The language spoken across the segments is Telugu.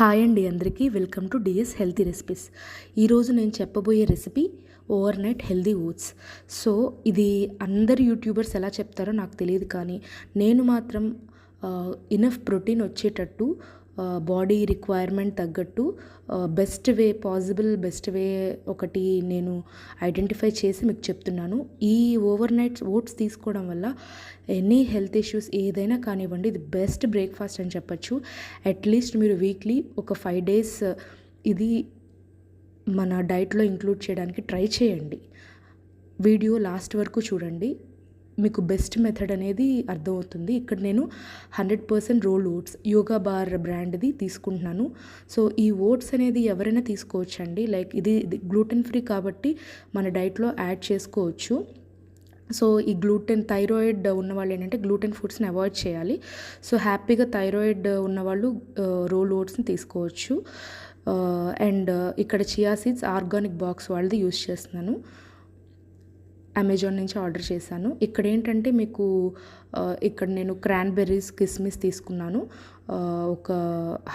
హాయ్ అండి అందరికీ. Welcome to DS healthy recipes. ఈరోజు నేను చెప్పబోయే recipe overnight healthy oats. So ఇది అందరు యూట్యూబర్స్ ఎలా చెప్తారో నాకు తెలియదు కానీ నేను మాత్రం ఇనఫ్ ప్రోటీన్ వచ్చేటట్టు బాడీ రిక్వైర్మెంట్ తగ్గట్టు best way possible best way ఒకటి నేను ఐడెంటిఫై చేసి మీకు చెప్తున్నాను. ఈ ఓవర్ నైట్ ఓట్స్ తీసుకోవడం వల్ల ఎనీ హెల్త్ ఇష్యూస్ ఏదైనా కానివ్వండి ఇది బెస్ట్ బ్రేక్ఫాస్ట్ అని చెప్పచ్చు. అట్లీస్ట్ మీరు వీక్లీ ఒక ఫైవ్ డేస్ ఇది మన డైట్లో ఇంక్లూడ్ చేయడానికి ట్రై చేయండి. వీడియో లాస్ట్ వరకు చూడండి. మీకు బెస్ట్ మెథడ్ అనేది అర్థమవుతుంది. ఇక్కడ నేను hundred percent roll oats yoga bar బ్రాండ్ది తీసుకుంటున్నాను. సో ఈ ఓట్స్ అనేది ఎవరైనా తీసుకోవచ్చండి. లైక్ ఇది గ్లూటెన్ ఫ్రీ కాబట్టి మన డైట్లో యాడ్ చేసుకోవచ్చు. సో ఈ గ్లూటెన్ థైరాయిడ్ ఉన్నవాళ్ళు ఏంటంటే గ్లూటెన్ ఫుడ్స్ని అవాయిడ్ చేయాలి. సో హ్యాపీగా థైరాయిడ్ ఉన్నవాళ్ళు రోల్ ఓట్స్ని తీసుకోవచ్చు. అండ్ ఇక్కడ చియా సీడ్స్ ఆర్గానిక్ బాక్స్ వాళ్ళది యూస్ చేస్తున్నాను. అమెజాన్ నుంచి ఆర్డర్ చేశాను. ఇక్కడ ఏంటంటే మీకు ఇక్కడ నేను క్రాన్బెర్రీస్ కిస్మిస్ తీసుకున్నాను. ఒక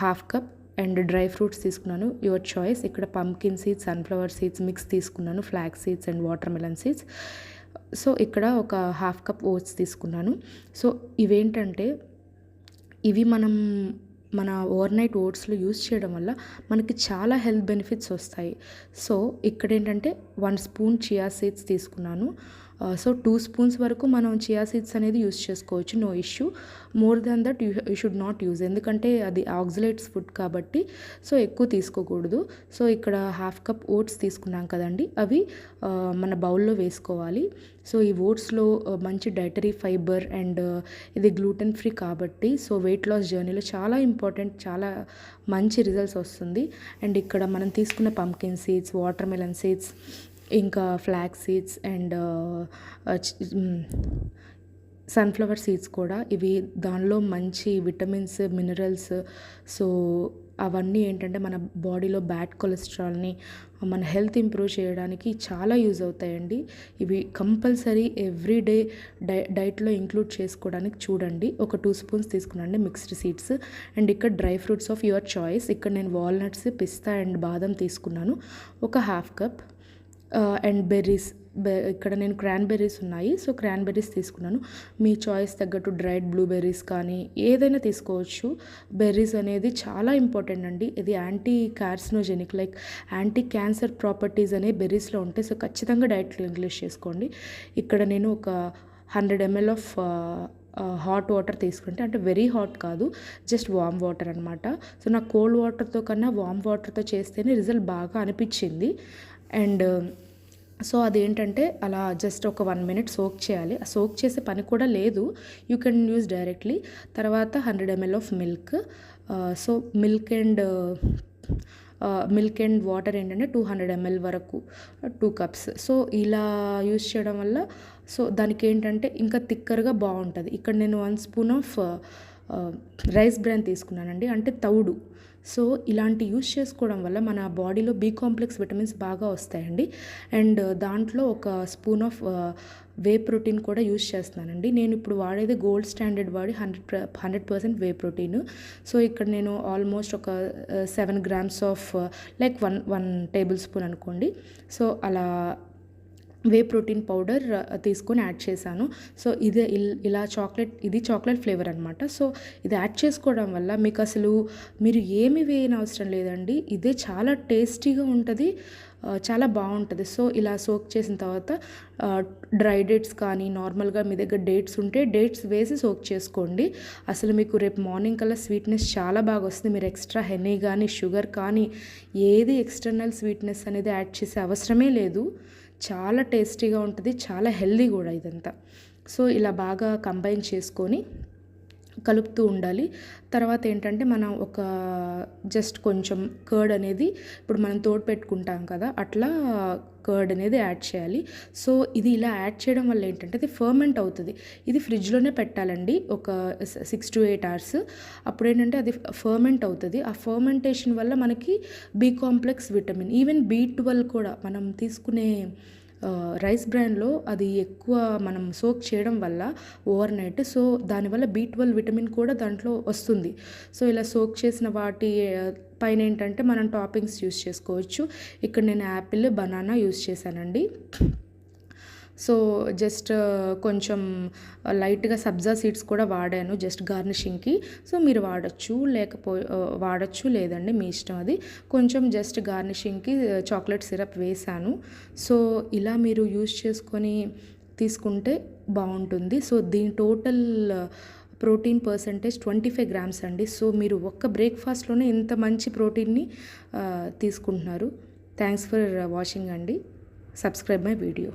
half cup and dry fruits తీసుకున్నాను. Your choice. ఇక్కడ pumpkin seeds sunflower seeds mix తీసుకున్నాను. Flax seeds and watermelon seeds. So ఇక్కడ ఒక హాఫ్ కప్ ఓట్స్ తీసుకున్నాను. సో ఇవేంటంటే ఇవి మనం మన ఓవర్ నైట్ ఓట్స్లో యూస్ చేయడం వల్ల మనకి చాలా హెల్త్ బెనిఫిట్స్ వస్తాయి. సో ఇక్కడ ఏంటంటే వన్ స్పూన్ చియా సీడ్స్ తీసుకున్నాను. సో టూ స్పూన్స్ వరకు మనం చియా సీడ్స్ అనేది యూస్ చేసుకోవచ్చు. No issue more than that you should not use ఎందుకంటే అది ఆక్సిలేట్స్ ఫుడ్ కాబట్టి సో ఎక్కువ తీసుకోకూడదు. సో ఇక్కడ హాఫ్ కప్ ఓట్స్ తీసుకున్నాం కదండి. అవి uh, మన బౌల్లో వేసుకోవాలి. సో ఈ ఓట్స్లో uh, మంచి డైటరీ ఫైబర్ అండ్ ఇది గ్లూటెన్ ఫ్రీ కాబట్టి సో వెయిట్ లాస్ జర్నీలో చాలా ఇంపార్టెంట్ చాలా మంచి రిజల్ట్స్ వస్తుంది. అండ్ ఇక్కడ మనం తీసుకున్న pumpkin seeds watermelon seeds ఇంకా flax seeds and sunflower seeds కూడా ఇవి దానిలో మంచి విటమిన్స్ మినరల్స్ సో అవన్నీ ఏంటంటే మన బాడీలో బ్యాడ్ కొలెస్ట్రాల్ని మన హెల్త్ ఇంప్రూవ్ చేయడానికి చాలా యూజ్ అవుతాయండి. ఇవి కంపల్సరీ ఎవ్రీ డే డై డైట్లో ఇంక్లూడ్ చేసుకోవడానికి చూడండి. ఒక టూ స్పూన్స్ తీసుకునండి మిక్స్డ్ సీడ్స్ అండ్ ఇక్కడ dry fruits of your choice ఇక్కడ నేను వాల్నట్స్ పిస్తా అండ్ బాదం తీసుకున్నాను. ఒక హాఫ్ కప్ అండ్ బెర్రీస్ ఇక్కడ నేను క్రాన్బెర్రీస్ ఉన్నాయి సో క్రాన్బెర్రీస్ తీసుకున్నాను. మీ చాయిస్ తగ్గట్టు డ్రైడ్ బ్లూబెర్రీస్ కానీ ఏదైనా తీసుకోవచ్చు. బెర్రీస్ అనేది చాలా ఇంపార్టెంట్ అండి. ఇది anti carcinogenic like anti cancer properties అనే బెర్రీస్లో ఉంటాయి సో ఖచ్చితంగా డైట్లో ఇంగ్లీష్ చేసుకోండి. ఇక్కడ నేను ఒక hundred ML of hot water తీసుకుంటే అంటే వెరీ హాట్ కాదు జస్ట్ వామ్ వాటర్ అనమాట సో నాకు కోల్డ్ వాటర్తో కన్నా వామ్ వాటర్తో చేస్తేనే రిజల్ట్ బాగా అనిపించింది. అండ్ సో అదేంటంటే అలా జస్ట్ ఒక వన్ మినిట్ సోక్ చేయాలి. ఆ సోక్ చేసే పని కూడా లేదు. యూ కెన్ యూస్ డైరెక్ట్లీ తర్వాత hundred ML of milk so milk and milk and water ఏంటంటే టూ హండ్రెడ్ ఎంఎల్ వరకు టూ కప్స్ సో ఇలా యూస్ చేయడం వల్ల సో దానికి ఏంటంటే ఇంకా థిక్కర్గా బాగుంటుంది. ఇక్కడ నేను one spoon of rice bran తీసుకున్నానండి. అంటే తౌడు. సో ఇలాంటి యూస్ చేసుకోవడం వల్ల మన బాడీలో బీ కాంప్లెక్స్ విటమిన్స్ బాగా వస్తాయండి. అండ్ దాంట్లో ఒక స్పూన్ ఆఫ్ వే ప్రోటీన్ కూడా యూస్ చేస్తున్నానండి. నేను ఇప్పుడు వాడేది గోల్డ్ స్టాండర్డ్ వాడి hundred hundred percent whey protein. So ఇక్కడ నేను ఆల్మోస్ట్ ఒక seven grams of like one one table spoon అనుకోండి. సో అలా వే ప్రోటీన్ పౌడర్ తీసుకొని యాడ్ చేశాను. సో ఇది ఇలా చాక్లెట్ ఇది చాక్లెట్ ఫ్లేవర్ అనమాట సో ఇది యాడ్ చేసుకోవడం వల్ల మీకు అసలు మీరు ఏమి వేయని అవసరం లేదండి. ఇదే చాలా టేస్టీగా ఉంటుంది చాలా బాగుంటుంది. సో ఇలా సోక్ చేసిన తర్వాత డ్రై డేట్స్ కానీ నార్మల్గా మీ దగ్గర డేట్స్ ఉంటే డేట్స్ వేసి సోక్ చేసుకోండి. అసలు మీకు రేపు మార్నింగ్ కల్లా స్వీట్నెస్ చాలా బాగా వస్తుంది. మీరు ఎక్స్ట్రా హెనీ కానీ షుగర్ కానీ ఏది ఎక్స్టర్నల్ స్వీట్నెస్ అనేది యాడ్ చేసే అవసరమే లేదు. చాలా టేస్టీగా ఉంటుంది చాలా హెల్దీ కూడా ఇదంతా. సో ఇలా బాగా కంబైన్ చేసుకొని కలుపుతూ ఉండాలి. తర్వాత ఏంటంటే మనం ఒక జస్ట్ కొంచెం కర్డ్ అనేది ఇప్పుడు మనం తోడు పెట్టుకుంటాం కదా అట్లా కర్డ్ అనేది యాడ్ చేయాలి. సో ఇది ఇలా యాడ్ చేయడం వల్ల ఏంటంటే అది ఫర్మెంట్ అవుతుంది. ఇది ఫ్రిడ్జ్లోనే పెట్టాలండి ఒక సిక్స్ టు ఎయిట్ అవర్స్. అప్పుడు ఏంటంటే అది ఫర్మెంట్ అవుతుంది. ఆ ఫర్మెంటేషన్ వల్ల మనకి B complex vitamin even B twelve కూడా మనం తీసుకునే రైస్ బ్రాన్లో అది ఎక్కువ మనం సోక్ చేయడం వల్ల ఓవర్ నైట్ సో దానివల్ల బీ ట్వెల్వ్ విటమిన్ కూడా దాంట్లో వస్తుంది. సో ఇలా సోక్ చేసిన వాటి పైన ఏంటంటే మనం టాపింగ్స్ యూస్ చేసుకోవచ్చు. ఇక్కడ నేను యాపిల్ బనానా యూస్ చేశానండి. సో జస్ట్ కొంచెం లైట్గా సబ్జా సీడ్స్ కూడా వాడాను జస్ట్ గార్నిషింగ్కి. సో మీరు వాడచ్చు లేకపో వాడచ్చు లేదండి మీ ఇష్టం అది. కొంచెం జస్ట్ గార్నిషింగ్కి చాక్లెట్ సిరప్ వేసాను. సో ఇలా మీరు యూస్ చేసుకొని తీసుకుంటే బాగుంటుంది. సో దీని total protein percentage twenty five grams అండి. సో మీరు ఒక్క బ్రేక్ఫాస్ట్లోనే ఇంత మంచి ప్రోటీన్ని తీసుకుంటున్నారు. థ్యాంక్స్ ఫర్ వాచింగ్ అండి. Subscribe my video.